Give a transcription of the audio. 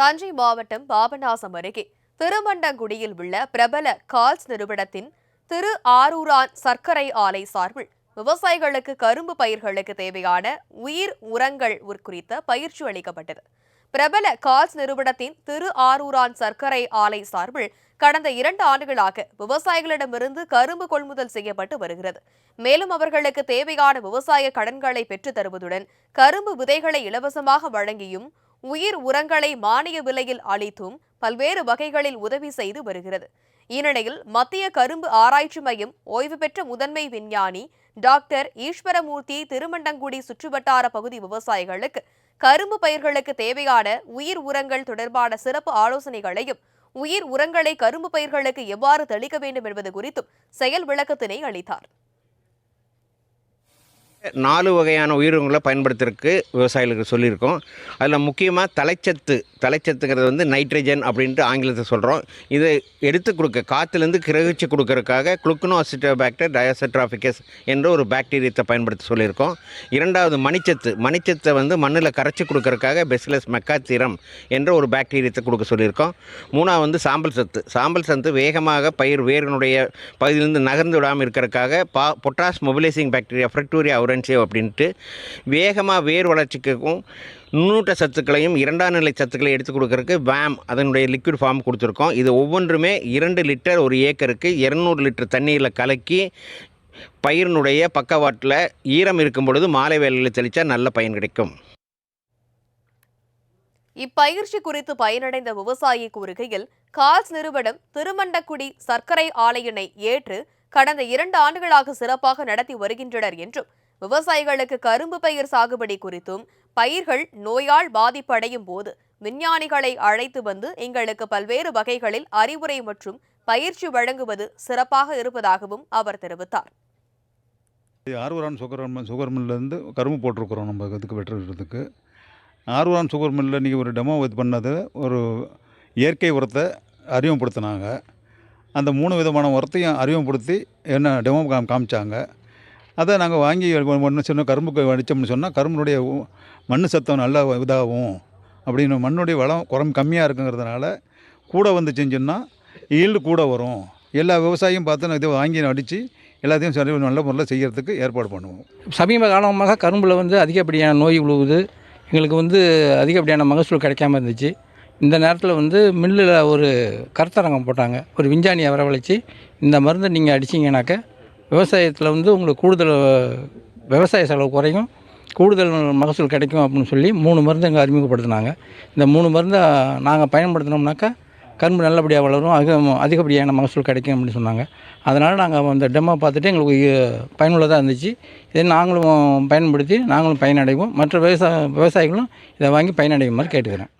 தஞ்சை மாவட்டம் பாபநாசம் அருகே திருமண்டங்குடியில் உள்ள பிரபல கால்ஸ் நிறுவனத்தின் திரு ஆரூரான் சர்க்கரை ஆலை சார்பில் விவசாயிகளுக்கு கரும்பு பயிர்களுக்கு தேவையான உயிர் உரங்கள் குறித்த பயிற்சி அளிக்கப்பட்டது. பிரபல கால்ஸ் நிறுவனத்தின் திரு ஆரூரான் சர்க்கரை ஆலை சார்பில் கடந்த இரண்டு ஆண்டுகளாக விவசாயிகளிடமிருந்து கரும்பு கொள்முதல் செய்யப்பட்டு வருகிறது. மேலும் அவர்களுக்கு தேவையான விவசாய கடன்களை பெற்றுத் தருவதுடன் கரும்பு விதைகளை இலவசமாக வழங்கியும் உயிர் உரங்களை மானிய விலையில் அளித்தும் பல்வேறு வகைகளில் உதவி செய்து வருகிறது. இந்நிலையில் மத்திய கரும்பு ஆராய்ச்சி மையம் ஓய்வு பெற்ற முதன்மை விஞ்ஞானி டாக்டர் ஈஸ்வரமூர்த்தி திருமண்டங்குடி சுற்றுவட்டார பகுதி விவசாயிகளுக்கு கரும்பு பயிர்களுக்கு தேவையான உயிர் உரங்கள் தொடர்பான சிறப்பு ஆலோசனைகளையும் உயிர் உரங்களை கரும்பு பயிர்களுக்கு எவ்வாறு தெளிக்க வேண்டும் என்பது குறித்தும் செயல் விளக்கத்தினை அளித்தார். நாலு வகையான உயிரினங்களை பயன்படுத்துறதுக்கு விவசாயிகளுக்கு சொல்லியிருக்கோம். அதில் முக்கியமாக தலைச்சத்து தலைச்சத்துங்கிறது வந்து நைட்ரஜன் அப்படின்ட்டு ஆங்கிலத்தை சொல்கிறோம் இதை எடுத்து கொடுக்க காற்றுலேருந்து கிரகிச்சு கொடுக்கறதுக்காக குளுக்கனோ அசிட்டோபாக்டர் என்ற ஒரு பாக்டீரியத்தை பயன்படுத்த சொல்லியிருக்கோம். இரண்டாவது மணிச்சத்து மணிச்சத்தை வந்து மண்ணில் கரைச்சி கொடுக்கறதுக்காக பெசிலஸ் மெக்காத்திரம் என்ற ஒரு பாக்டீரியத்தை கொடுக்க சொல்லியிருக்கோம். மூணாவது வந்து சாம்பல் சத்து சாம்பல் சத்து வேகமாக பயிர் வேரினுடைய பகுதியிலிருந்து நகர்ந்து விடாமல் இருக்கிறதுக்காக பா potash mobilising bacteria Frateuria aurantia அப்படின்ட்டு வேகமாக வேர் வளர்ச்சிக்கும் நுண்ணூட்ட சத்துக்களையும் இரண்டாம் நிலை சத்துக்களை எடுத்து கொடுக்கறதுக்கு வேம் அதனுடைய லிக்விட் ஃபார்ம் கொடுத்துருக்கோம். இது ஒவ்வொன்றுமே இரண்டு லிட்டர் ஒரு ஏக்கருக்கு இரநூறு லிட்டர் தண்ணீரில் கலக்கி பயிரினுடைய பக்கவாட்டில் ஈரம் இருக்கும் பொழுது மாலை வேலையில் தெளித்தா நல்ல பயன் கிடைக்கும். இப்பயிற்சி குறித்து பயனடைந்த விவசாயி கூறுகையில் கால்ஸ் நிறுவனம் திருமண்டக்குடி சர்க்கரை ஆலையினை ஏற்று கடந்த இரண்டு ஆண்டுகளாக சிறப்பாக நடத்தி வருகின்றனர் என்றும் விவசாயிகளுக்கு கரும்பு பயிர் சாகுபடி குறித்தும் பயிர்கள் நோயால் பாதிப்படையும் போது விஞ்ஞானிகளை அழைத்து வந்து எங்களுக்கு பல்வேறு வகைகளில் அறிவுரை மற்றும் பயிற்சி வழங்குவது சிறப்பாக இருப்பதாகவும் அவர் தெரிவித்தார். ஆர்வரான் சுகர் சுகர் மில்லேருந்து கரும்பு போட்டிருக்கிறோம் நம்ம இதுக்கு வெட்டுறதுக்கு ஆர்வரான் சுகர் மில்லில் ஒரு டெமோ இது பண்ணது. ஒரு இயற்கை உரத்தை அறிமுகப்படுத்தினாங்க. அந்த மூணு விதமான உரத்தையும் அறிமுகப்படுத்தி என்ன டெமோ காமிச்சாங்க. அதை நாங்கள் வாங்கி ஒன்று சொன்னால் கரும்புக்கு வடித்தோம்னு சொன்னால் கரும்புடைய மண் சத்தம் நல்லா இதாகும். அப்படின்னு மண்ணுடைய வளம் குறம் கம்மியாக இருக்குங்கிறதுனால கூட வந்து செஞ்சோம்னா ஈல்டு கூட வரும். எல்லா விவசாயியும் பார்த்து நான் இதை வாங்கி அடித்து எல்லாத்தையும் சரி நல்ல முறையில் செய்கிறதுக்கு ஏற்பாடு பண்ணுவோம். சமீப காலமாக கரும்பில் வந்து அதிகப்படியான நோய் உழுவுது. எங்களுக்கு வந்து அதிகப்படியான மகசூல் கிடைக்காம இருந்துச்சு. இந்த நேரத்தில் வந்து மில்லில் ஒரு கருத்தரங்கம் போட்டாங்க. ஒரு விஞ்ஞானியை வரவழைச்சி இந்த மருந்தை நீங்கள் அடிச்சிங்கனாக்க விவசாயத்தில் வந்து உங்களுக்கு கூடுதல் விவசாய செலவு குறையும். கூடுதல் மகசூல் கிடைக்கும் அப்படின்னு சொல்லி மூணு மருந்து எங்கள் அறிமுகப்படுத்தினாங்க. இந்த மூணு மருந்தை நாங்கள் பயன்படுத்தினோம்னாக்கா கரும்பு நல்லபடியாக வளரும் அதிக அதிகப்படியான மகசூல் கிடைக்கும் அப்படின்னு சொன்னாங்க. அதனால் நாங்கள் அந்த டெமோ பார்த்துட்டு எங்களுக்கு பயனுள்ளதாக இருந்துச்சு. இதை நாங்களும் பயன்படுத்தி நாங்களும் பயனடைவோம். மற்ற விவசாய விவசாயிகளும் இதை வாங்கி பயனடையும் மாதிரி கேட்டுக்கிறேன்.